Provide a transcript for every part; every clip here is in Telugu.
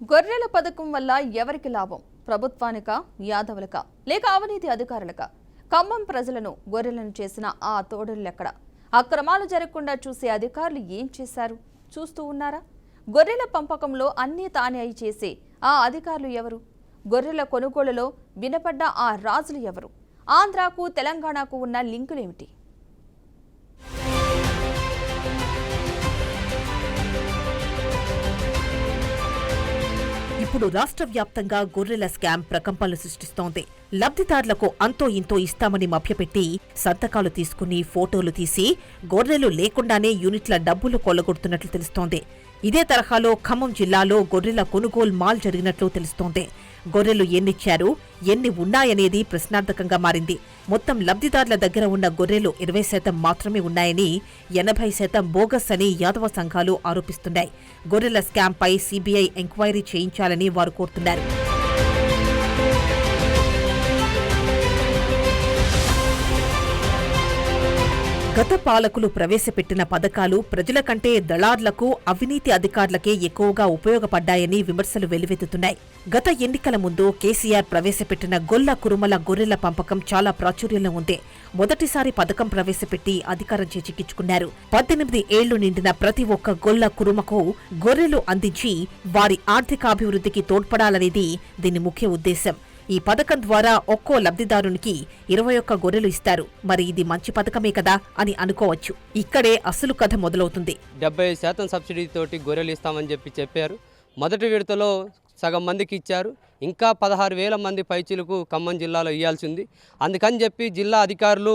గొర్రెల పథకం వల్ల ఎవరికి లాభం? ప్రభుత్వానికా? యాదవులక? లేక అవినీతి అధికారులక? ఖమ్మం ప్రజలను గొర్రెలను చేసిన ఆ తోడులెక్కడ? అక్రమాలు జరగకుండా చూసే అధికారులు ఏం చేశారు? చూస్తూ ఉన్నారా? గొర్రెల పంపకంలో అన్నీ తానే అయి చేసే ఆ అధికారులు ఎవరు? గొర్రెల కొనుగోలులో వినపడ్డ ఆ రాజులు ఎవరు? ఆంధ్రాకు తెలంగాణకు ఉన్న లింకులేమిటి? ఇప్పుడు రాష్ట్ర వ్యాప్తంగా గొర్రెల స్కామ్ ప్రకంపనలు సృష్టిస్తోంది. లబ్ధిదారులకు అంతో ఇంతో ఇస్తామని మభ్యపెట్టి సంతకాలు తీసుకుని ఫోటోలు తీసి గొర్రెలు లేకుండానే యూనిట్ల డబ్బులు కొల్లగొడుతున్నట్లు తెలుస్తోంది. ఇదే తరహాలో ఖమ్మం జిల్లాలో గొర్రెల కొనుగోలు మాల్ జరిగినట్లు తెలుస్తోంది. గొర్రెలు ఎన్నిచ్చారు? ఎన్ని ఉన్నాయనేది ప్రశ్నార్థకంగా మారింది. మొత్తం లబ్ధిదారుల దగ్గర ఉన్న గొర్రెలు ఇరవై శాతం మాత్రమే ఉన్నాయని ఎనభై శాతం బోగస్ అని యాదవ సంఘాలు ఆరోపిస్తున్నాయి. గొర్రెల స్కామ్పై సీబీఐ ఎంక్వైరీ చేయించాలని వారు కోరుతున్నారు. గత పాలకులు ప్రవేశపెట్టిన పథకాలు ప్రజల కంటే దళార్లకు అవినీతి అధికారులకే ఎక్కువగా ఉపయోగపడ్డాయని విమర్శలు వెల్లువెత్తుతున్నాయి. గత ఎన్నికల ముందు కేసీఆర్ ప్రవేశపెట్టిన గొల్ల కురుమల గొర్రెల పంపకం చాలా ప్రాచుర్యంలో ఉంది. మొదటిసారి పథకం ప్రవేశపెట్టి అధికారం చేజిక్కించుకున్నారు. పద్దెనిమిది ఏళ్ళు నిండిన ప్రతి ఒక్క గొల్ల కురుమకు గొర్రెలు అందించి వారి ఆర్థికాభివృద్ధికి తోడ్పడాలనేది దీని ముఖ్య ఉద్దేశం. ఈ పథకం ద్వారా ఒక్కో లబ్ధిదారునికి ఇరవై ఒక్క గొర్రెలు ఇస్తారు. మరి ఇది మంచి పథకమే కదా అని అనుకోవచ్చు. ఇక్కడే అసలు కథ మొదలవుతుంది. డెబ్బై శాతం సబ్సిడీ తోటి గొర్రెలు ఇస్తామని చెప్పి చెప్పారు. మొదటి విడతలో సగం మందికి ఇచ్చారు. ఇంకా పదహారు వేల మంది పైచీలకు ఖమ్మం జిల్లాలో ఇవ్వాల్సింది అందుకని చెప్పి జిల్లా అధికారులు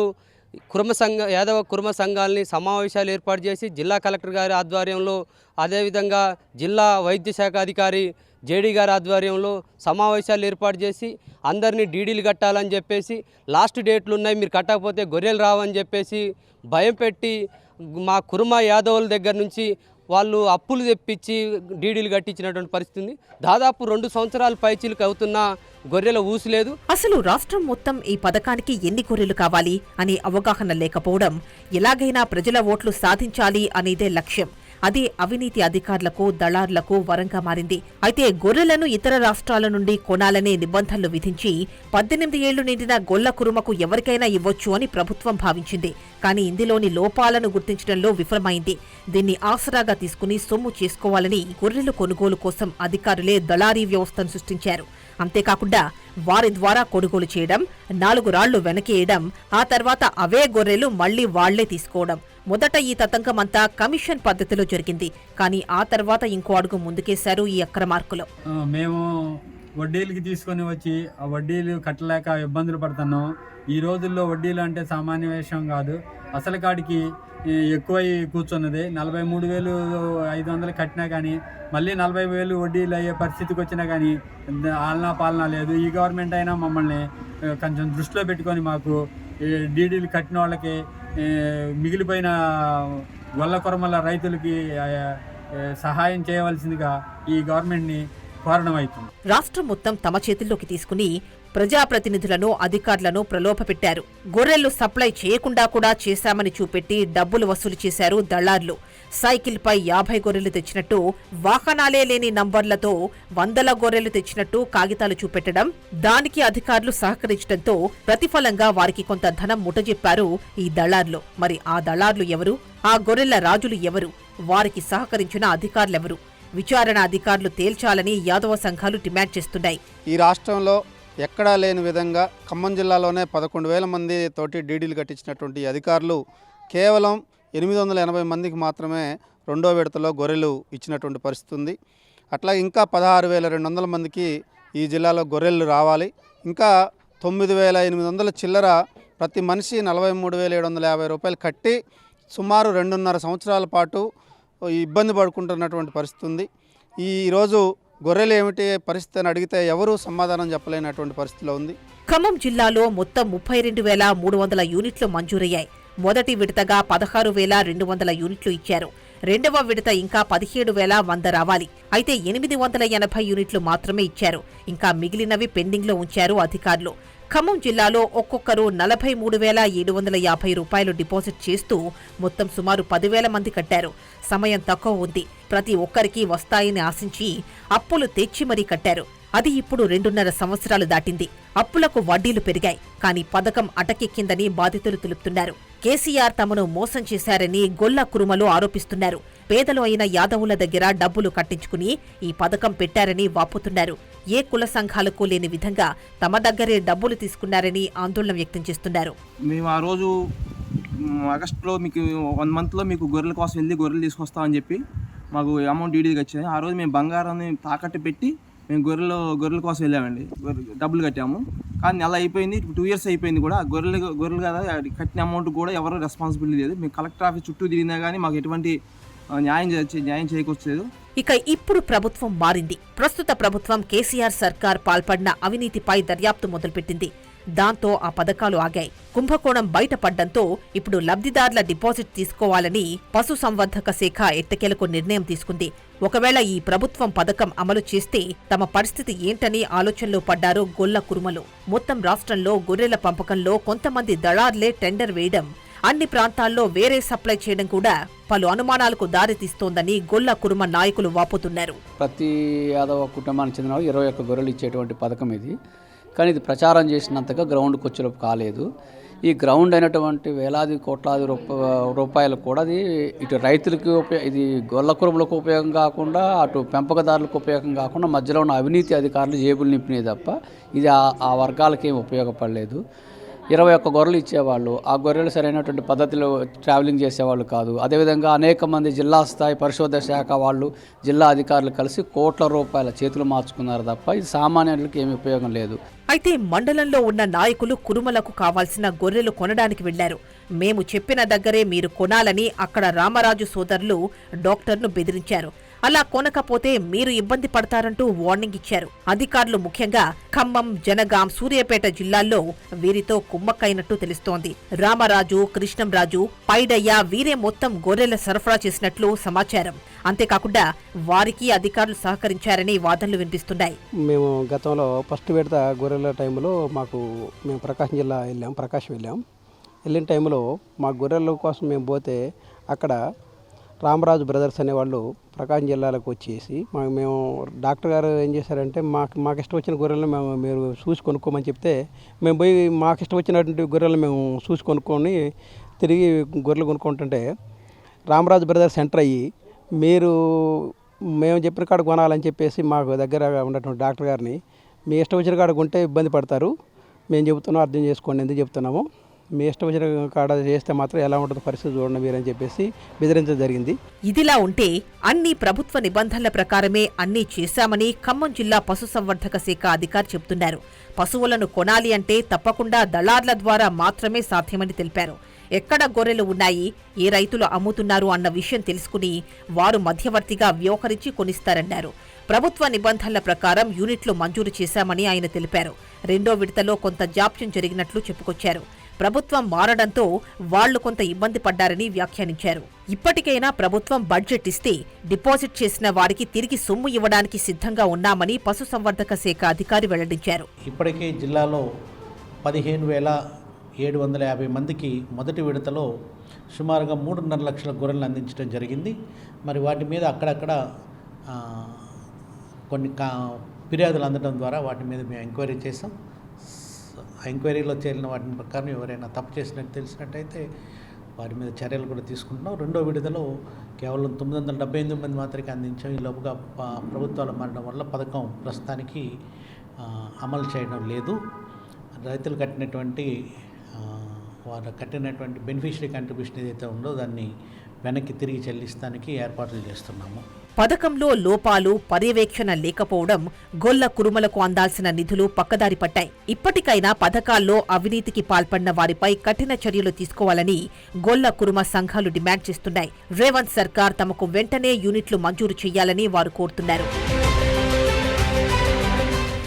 కుర్మ సంఘ యాదవ కుర్మ సంఘాలని సమావేశాలు ఏర్పాటు చేసి జిల్లా కలెక్టర్ గారి ఆధ్వర్యంలో అదేవిధంగా జిల్లా వైద్య శాఖ అధికారి జేడీ గారి ఆధ్వర్యంలో సమావేశాలు ఏర్పాటు చేసి అందరినీ డీడీలు కట్టాలని చెప్పేసి లాస్ట్ డేట్లు ఉన్నాయి మీరు కట్టకపోతే గొర్రెలు రావని చెప్పేసి భయం పెట్టి మా కుర్మ యాదవుల దగ్గర నుంచి వాళ్ళు అప్పులు తెప్పించి డీడీలు కట్టించినటువంటి పరిస్థితి ఉంది. దాదాపు రెండు సంవత్సరాల పైచీలకు అవుతున్న గొర్రెల ఊసులేదు. అసలు రాష్ట్రం మొత్తం ఈ పథకానికి ఎన్ని గొర్రెలు కావాలి అనే అవగాహన లేకపోవడం ఎలాగైనా ప్రజల ఓట్లు సాధించాలి అనేదే లక్ష్యం. అది అవినీతి అధికారులకు దళార్లకు వరంగా మారింది. అయితే గొర్రెలను ఇతర రాష్ట్రాల నుండి కొనాలనే నిబంధనలు విధించి పద్దెనిమిది ఏళ్ళు నిండిన గొల్ల కురుమకు ఎవరికైనా ఇవ్వొచ్చు అని ప్రభుత్వం భావించింది. కానీ ఇందులోని లోపాలను గుర్తించడంలో విఫలమైంది. దీన్ని ఆసరాగా తీసుకుని సొమ్ము చేసుకోవాలని గొర్రెల కొనుగోలు కోసం అధికారులే దళారీ వ్యవస్థను సృష్టించారు. అంతేకాకుండా వారి ద్వారా కొనుగోలు చేయడం నాలుగు రాళ్ళు వెనకేయడం ఆ తర్వాత అవే గొర్రెలు మళ్ళీ వాళ్ళే తీసుకోవడం. మొదట ఈ తతంకమంతా కమిషన్ పద్ధతిలో జరిగింది. కానీ ఆ తర్వాత ఇంకో అడుగు ముందుకేశారు ఈ అక్రమార్కులు. మేము వడ్డీలకి తీసుకొని వచ్చి ఆ వడ్డీలు కట్టలేక ఇబ్బందులు పడుతున్నాం. ఈ రోజుల్లో వడ్డీలు అంటే సామాన్య విషయం కాదు. అసలు కాడికి ఎక్కువై కూర్చున్నది. నలభై మూడు వేలు ఐదు వందలు కట్టినా కానీ మళ్ళీ నలభై వేలు వడ్డీలు అయ్యే పరిస్థితికి వచ్చినా కానీ ఆలనా పాలనా లేదు. ఈ గవర్నమెంట్ అయినా మమ్మల్ని కొంచెం దృష్టిలో పెట్టుకొని మాకు డీడీలు కట్టిన వాళ్ళకి మిగిలిపోయిన గొల్లకొరమల రైతులకి సహాయం చేయవలసిందిగా ఈ గవర్నమెంట్ని కోరడం రాష్ట్రం మొత్తం తమ చేతుల్లోకి తీసుకుని ప్రజాప్రతినిధులను అధికారులను ప్రలోభపెట్టారు. గొర్రెలు సప్లై చేయకుండా కూడా చేశామని చూపెట్టి డబ్బులు వసూలు చేశారు దళార్లు. సైకిల్పై యాభై గొర్రెలు తెచ్చినట్టు వాహనాలే లేని నంబర్లతో వందల గొర్రెలు తెచ్చినట్టు కాగితాలు చూపెట్టడం దానికి అధికారులు సహకరించడంతో ప్రతిఫలంగా వారికి కొంత ధనం ముటజెప్పారు ఈ దళార్లు. మరి ఆ దళార్లు ఎవరు? ఆ గొర్రెల రాజులు ఎవరు? వారికి సహకరించిన అధికారులెవరు? విచారణ అధికారులు తేల్చాలని యాదవ సంఘాలు డిమాండ్ చేస్తున్నాయి. ఈ రాష్ట్రంలో ఎక్కడా లేని విధంగా ఖమ్మం జిల్లాలోనే పదకొండు వేల మంది తోటి డీడీలు కట్టించినటువంటి అధికారులు కేవలం ఎనిమిది వందల ఎనభై మందికి మాత్రమే రెండో విడతలో గొర్రెలు ఇచ్చినటువంటి పరిస్థితి ఉంది. అట్లా ఇంకా పదహారు వేల రెండు వందల మందికి ఈ జిల్లాలో గొర్రెలు రావాలి. ఇంకా తొమ్మిది వేల ఎనిమిది వందల చిల్లర ప్రతి మనిషి నలభై మూడు వేల ఏడు వందల యాభై రూపాయలు కట్టి సుమారు రెండున్నర సంవత్సరాల పాటు ఇబ్బంది పడుకుంటున్నటువంటి పరిస్థితి ఉంది. ఈరోజు గొర్రెలు ఏమిటి పరిస్థితి అని అడిగితే ఎవరూ సమాధానం చెప్పలేనటువంటి పరిస్థితిలో ఉంది. ఖమ్మం జిల్లాలో మొత్తం ముప్పై రెండు వేల మూడు వందల యూనిట్లు మంజూరయ్యాయి. మొదటి విడతగా పదహారు వేల రెండు వందల యూనిట్లు ఇచ్చారు. రెండవ విడత ఇంకా పదిహేడు వేల వంద రావాలి. అయితే ఎనిమిది వందల ఎనభై యూనిట్లు మాత్రమే ఇచ్చారు. ఇంకా మిగిలినవి పెండింగ్లో ఉంచారు అధికారులు. ఖమ్మం జిల్లాలో ఒక్కొక్కరు నలభై మూడు వేల ఏడు వందల యాభై రూపాయలు డిపాజిట్ చేస్తూ మొత్తం సుమారు పదివేల మంది కట్టారు. సమయం తక్కువ ఉంది. ప్రతి ఒక్కరికి వస్తాయని ఆశించి అప్పులు తెచ్చి మరీ కట్టారు. అది ఇప్పుడు రెండున్నర సంవత్సరాలు దాటింది. అప్పులకు వడ్డీలు పెరిగాయి. కానీ పథకం అటకెక్కిందని బాధితులు తెలుపుతున్నారు. కేసీఆర్ తమను మోసం చేశారని గొల్ల కురుమలు ఆరోపిస్తున్నారు. పేదలు అయిన యాదవుల దగ్గర డబ్బులు కట్టించుకుని ఈ పథకం పెట్టారని వాపుతున్నారు. ఏ కుల సంఘాలకు లేని విధంగా తమ దగ్గరే డబ్బులు తీసుకున్నారని ఆందోళన వ్యక్తం చేస్తున్నారు. మేము ఆ రోజు ఆగస్టులో మీకు వన్ మంత్లో మీకు గొర్రెల కోసం వెళ్ళి గొర్రెలు తీసుకొస్తామని చెప్పి మాకు అమౌంట్ డీడీకి వచ్చింది ఆ రోజు మేము బంగారాన్ని తాకట్టు పెట్టి మేము గొర్రెలు గొర్రెల కోసం వెళ్ళామండి. డబ్బులు కట్టాము. కానీ నెల అయిపోయింది టూ ఇయర్స్ అయిపోయింది కూడా. గొర్రెలు గొర్రెలు కదా అది కట్టిన అమౌంట్ కూడా ఎవరు రెస్పాన్సిబిలిటీ లేదు. మేము కలెక్టర్ ఆఫీస్ చుట్టూ తిరిగినా కానీ మాకు ఎటువంటి న్యాయం న్యాయం చేయకొచ్చలేదు ఇక ఇప్పుడు ప్రభుత్వం మారింది. ప్రస్తుత ప్రభుత్వం కేసీఆర్ సర్కార్ పాల్పడిన అవినీతిపై దర్యాప్తు మొదలుపెట్టింది. దాంతో ఆ పథకాలు ఆగాయి. కుంభకోణం బయటపడ్డంతో ఇప్పుడు లబ్ధిదారుల డిపాజిట్ తీసుకోవాలని పశుసంవర్ధక శాఖ ఎట్టకేలకు నిర్ణయం తీసుకుంది. ఒకవేళ ఈ ప్రభుత్వం పథకం అమలు చేస్తే తమ పరిస్థితి ఏంటని ఆలోచనలో పడ్డారు గొల్ల కురుమలు. మొత్తం రాష్ట్రంలో గొర్రెల పంపకంలో కొంతమంది దళార్లే టెండర్ వేయడం అన్ని ప్రాంతాల్లో వేరే సప్లై చేయడం కూడా పలు అనుమానాలకు దారితీస్తోందని గొల్ల కురుమ నాయకులు వాపోతున్నారు. ప్రతి యాదవ కుటుంబానికి చెందిన ఇరవై ఒక్క గొర్రెలు ఇచ్చేటువంటి పథకం ఇది. కానీ ఇది ప్రచారం చేసినంతగా గ్రౌండ్కి వచ్చేలోపు కాలేదు. ఈ గ్రౌండ్ అయినటువంటి వేలాది కోట్లాది రూప రూపాయలు కూడా అది ఇటు రైతులకి ఉపయోగ ఇది గొల్ల కురుములకు ఉపయోగం కాకుండా అటు పెంపకదారులకు ఉపయోగం కాకుండా మధ్యలో ఉన్న అవినీతి అధికారులు జేబులు నింపినాయి తప్ప ఇది ఆ వర్గాలకేం వర్గాలకి ఉపయోగపడలేదు. ఇరవై ఒక్క గొర్రెలు ఇచ్చేవాళ్ళు. ఆ గొర్రెలు సరైనటువంటి పద్ధతిలో ట్రావెలింగ్ చేసేవాళ్ళు కాదు. అదేవిధంగా అనేక మంది జిల్లా స్థాయి పరిశోధన శాఖ వాళ్ళు జిల్లా అధికారులు కలిసి కోట్ల రూపాయల చేతులు మార్చుకున్నారు తప్ప ఇది సామాన్యులకు ఏమి ఉపయోగం లేదు. అయితే మండలంలో ఉన్న నాయకులు కురుమలకు కావాల్సిన గొర్రెలు కొనడానికి వెళ్ళారు మేము చెప్పిన దగ్గరే మీరు కొనాలని అక్కడ రామరాజు సోదరులు డాక్టర్ను బెదిరించారు. అలా కొనకపోతే మీరు ఇబ్బంది పడతారంటూ వార్నింగ్ ఇచ్చారు. అధికారులు ముఖ్యంగా ఖమ్మం జనగాం సూర్యాపేట జిల్లాల్లో వీరితో కుమ్మక్కైనట్టు తెలుస్తోంది. రామరాజు కృష్ణంరాజు పైడయ్య వీరే మొత్తం గొర్రెల సరఫరా చేసినట్లు సమాచారం. అంతేకాకుండా వారికి అధికారులు సహకరించారని వాదనలు వినిపిస్తున్నాయి. మేము గతంలో ఫస్ట్ విడత గొర్రెల టైంలో మాకు మేము ప్రకాశం జిల్లా వెళ్ళాం ప్రకాశం వెళ్ళాం. వెళ్ళిన టైంలో మా గొర్రెల కోసం మేము పోతే అక్కడ రామరాజు బ్రదర్స్ అనేవాళ్ళు ప్రకాశం జిల్లాలోకి వచ్చేసి మా మేము డాక్టర్ గారు ఏం చేశారంటే మాకు మాకు ఇష్టం వచ్చిన గొర్రెలను మేము మీరు చూసి కొనుక్కోమని చెప్తే మేము పోయి మాకు ఇష్టం వచ్చినటువంటి గొర్రెలను మేము చూసి కొనుక్కొని తిరిగి గొర్రెలు కొనుక్కుంటుంటే రామరాజు బ్రదర్స్ ఎంటర్ అయ్యి మీరు మేము చెప్పిన కాడ కొనాలని చెప్పేసి మాకు దగ్గర ఉన్నటువంటి డాక్టర్ గారిని మీ ఇష్టం వచ్చిన కాడ కొంటే ఇబ్బంది పడతారు. మేము చెబుతున్నాం అర్థం చేసుకోండి ఎందుకు చెప్తున్నాము మీ ఇష్టం వచ్చిన కాడ చేస్తే మాత్రం ఎలా ఉంటుందో పరిస్థితి చూడండి మీరని అని చెప్పేసి బెదిరించడం జరిగింది. ఇదిలా ఉంటే అన్ని ప్రభుత్వ నిబంధనల ప్రకారమే అన్నీ చేశామని ఖమ్మం జిల్లా పశుసంవర్ధక శాఖ అధికారి చెబుతున్నారు. పశువులను కొనాలి అంటే తప్పకుండా దళార్ల ద్వారా మాత్రమే సాధ్యమని తెలిపారు. ఎక్కడ గొర్రెలు ఉన్నాయి ఏ రైతులు అమ్ముతున్నారు అన్న విషయం తెలుసుకుని వారు మధ్యవర్తిగా వ్యవహరించి కొనిస్తారన్నారు. ప్రభుత్వ నిబంధనల ప్రకారం యూనిట్లు మంజూరు చేశామని ఆయన తెలిపారు. రెండో విడతలో కొంత జాప్యం జరిగినట్లు చెప్పుకొచ్చారు. ప్రభుత్వం మారడంతో వాళ్ళు కొంత ఇబ్బంది పడ్డారని వ్యాఖ్యానించారు. ఇప్పటికైనా ప్రభుత్వం బడ్జెట్ ఇస్తే డిపాజిట్ చేసిన వారికి తిరిగి సొమ్ము ఇవ్వడానికి సిద్ధంగా ఉన్నామని పశుసంవర్ధక శాఖ అధికారి వెల్లడించారు. ఇప్పటికే జిల్లాలో పదిహేను వేల ఏడు వందల యాభై మందికి మొదటి విడతలో సుమారుగా మూడున్నర లక్షల గొర్రెలను అందించడం జరిగింది. మరి వాటి మీద అక్కడక్కడ కొన్ని కా ఫిర్యాదులు అందడం ద్వారా వాటి మీద మేము ఎంక్వైరీ చేసాం ఎంక్వైరీలో చేరిన వాటిని ప్రకారం ఎవరైనా తప్పు చేసినట్టు తెలిసినట్టయితే వారి మీద చర్యలు కూడా తీసుకుంటున్నాం. రెండో విడుదల కేవలం తొమ్మిది వందల డెబ్బై ఎనిమిది మంది మాత్రమే అందించాం. ఈ లోపుగా ప్రభుత్వాలు మారడం వల్ల పథకం ప్రస్తుతానికి అమలు చేయడం లేదు. రైతులు కట్టినటువంటి వారు కట్టినటువంటి బెనిఫిషరీ కంట్రిబ్యూషన్ ఏదైతే ఉందో దాన్ని వెనక్కి తిరిగి చెల్లిస్తానికి ఏర్పాట్లు చేస్తున్నాము. పథకంలో లోపాలు పర్యవేక్షణ లేకపోవడం గొల్ల కురుమలకు అందాల్సిన నిధులు పక్కదారి పట్టాయి. ఇప్పటికైనా పథకాల్లో అవినీతికి పాల్పడిన వారిపై కఠిన చర్యలు తీసుకోవాలని గొల్ల కురుమ సంఘాలు డిమాండ్ చేస్తున్నాయి. రేవంత్ సర్కార్ తమకు వెంటనే యూనిట్లు మంజూరు చేయాలని వారు కోరుతున్నారు.